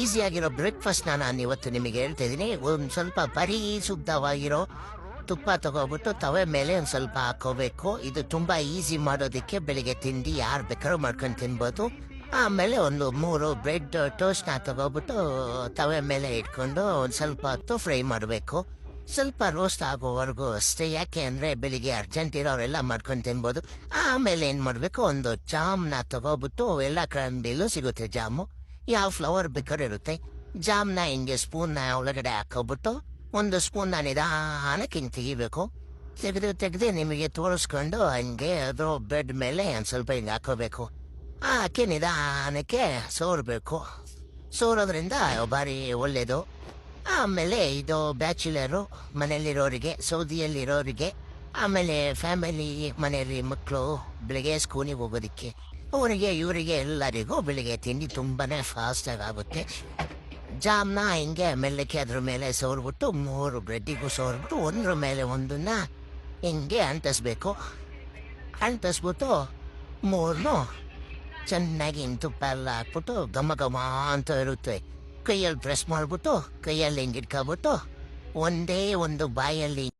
ಈಸಿಯಾಗಿರೋ breakfast ನಾನು ಇವತ್ತು ನಿಮಗೆ ಹೇಳ್ತಾ ಇದ್ದೀನಿ. ಒಂದು ಸ್ವಲ್ಪ ಬರೀ ಶುದ್ಧವಾಗಿರೋ ತುಪ್ಪ ತಗೋಬಿಟ್ಟು ತವೆ ಮೇಲೆ ಒಂದು ಸ್ವಲ್ಪ ಹಾಕೋಬೇಕು. ಇದು ತುಂಬ ಈಸಿ ಮಾಡೋದಕ್ಕೆ ಬೆಳಿಗ್ಗೆ ತಿಂಡಿ ಯಾರು ಬೇಕಾದ್ರೂ ಮಾಡ್ಕೊಂಡು ತಿನ್ಬೋದು. ಆಮೇಲೆ ಒಂದು ಮೂರು ಬ್ರೆಡ್ ಟೋಸ್ಟ್ನ ತಗೋಬಿಟ್ಟು ತವೆ ಮೇಲೆ ಇಟ್ಕೊಂಡು ಒಂದು ಸ್ವಲ್ಪ ಹೊತ್ತು ಫ್ರೈ ಮಾಡಬೇಕು. ಸ್ವಲ್ಪ ರೋಸ್ಟ್ ಆಗೋವರೆಗೂ ಅಷ್ಟೇ. ಯಾಕೆ ಅಂದರೆ ಬೆಳಿಗ್ಗೆ ಅರ್ಜೆಂಟ್ ಇರೋರೆಲ್ಲ ಮಾಡ್ಕೊಂಡು ತಿನ್ಬೋದು. ಆಮೇಲೆ ಏನು ಮಾಡಬೇಕು? ಒಂದು ಜಾಮ್ನ ತಗೋಬಿಟ್ಟು ಎಲ್ಲ ಕ್ರಂಬಿಲು ಸಿಗುತ್ತೆ ಜಾಮು. ಯಾವ ಫ್ಲವರ್ ಬೇಕಾದ್ರೂ ಇರುತ್ತೆ ಜಾಮ್ನ ಹಿಂಗೆ ಸ್ಪೂನ್ನ ಒಳಗಡೆ ಹಾಕೋಬಿಟ್ಟು ಒಂದು ಸ್ಪೂನ್ನ ನಿಧಾನಕ್ಕೆ ಹಿಂಗೆ ತೆಗಿಬೇಕು. ತೆಗೆದು ತೆಗೆದು ನಿಮಗೆ ತೋರಿಸ್ಕೊಂಡು ಹಂಗೆ ಅದು ಬೆಡ್ ಮೇಲೆ ಒಂದು ಸ್ವಲ್ಪ ಹಿಂಗೆ ಹಾಕೋಬೇಕು. ಹಾಕಿ ನಿಧಾನಕ್ಕೆ ಸೋರ್ಬೇಕು. ಸೋರೋದ್ರಿಂದ ಭಾರಿ ಒಳ್ಳೆಯದು ಆಮೇಲೆ ಇದು ಬ್ಯಾಚುಲರು ಮನೆಯಲ್ಲಿರೋರಿಗೆ, ಸೌದಿಯಲ್ಲಿರೋರಿಗೆ, ಆಮೇಲೆ ಫ್ಯಾಮಿಲಿ ಮನೆಯಲ್ಲಿ ಮಕ್ಕಳು ಬೆಳಗ್ಗೆ ಸ್ಕೂಲಿಗೆ ಹೋಗೋದಕ್ಕೆ. ಅವರಿಗೆ ಇವರಿಗೆ ಎಲ್ಲರಿಗೂ ಬೆಳಿಗ್ಗೆ ತಿಂಡಿ ತುಂಬಾನೇ ಫಾಸ್ಟಾಗಿ ಆಗುತ್ತೆ. ಜಾಮ್ನ ಹಿಂಗೆ ಮೆಲ್ಲಕ್ಕೆ ಅದ್ರ ಮೇಲೆ ಸೋರ್ಬಿಟ್ಟು ಮೂರು ಬ್ರೆಡ್ಡಿಗೂ ಸೋರ್ಬಿಟ್ಟು ಒಂದ್ರ ಮೇಲೆ ಒಂದನ್ನ ಹಿಂಗೆ ಅಂಟಿಸ್ಬೇಕು. ಅಂಟಿಸ್ಬಿಟ್ಟು ಮೂರನ್ನು ಚೆನ್ನಾಗಿ ಹಿಂಗೆ ತುಪ್ಪ ಎಲ್ಲ ಹಾಕ್ಬಿಟ್ಟು ಘಮ ಘಮ ಅಂತ ಇರುತ್ತೆ. ಕೈಯಲ್ಲಿ ಪ್ರೆಸ್ ಮಾಡ್ಬಿಟ್ಟು ಕೈಯಲ್ಲಿ ಹಿಂಗೆ ಇಟ್ಕೊಬಿಟ್ಟು ಒಂದೇ ಒಂದು ಬಾಯಲ್ಲಿ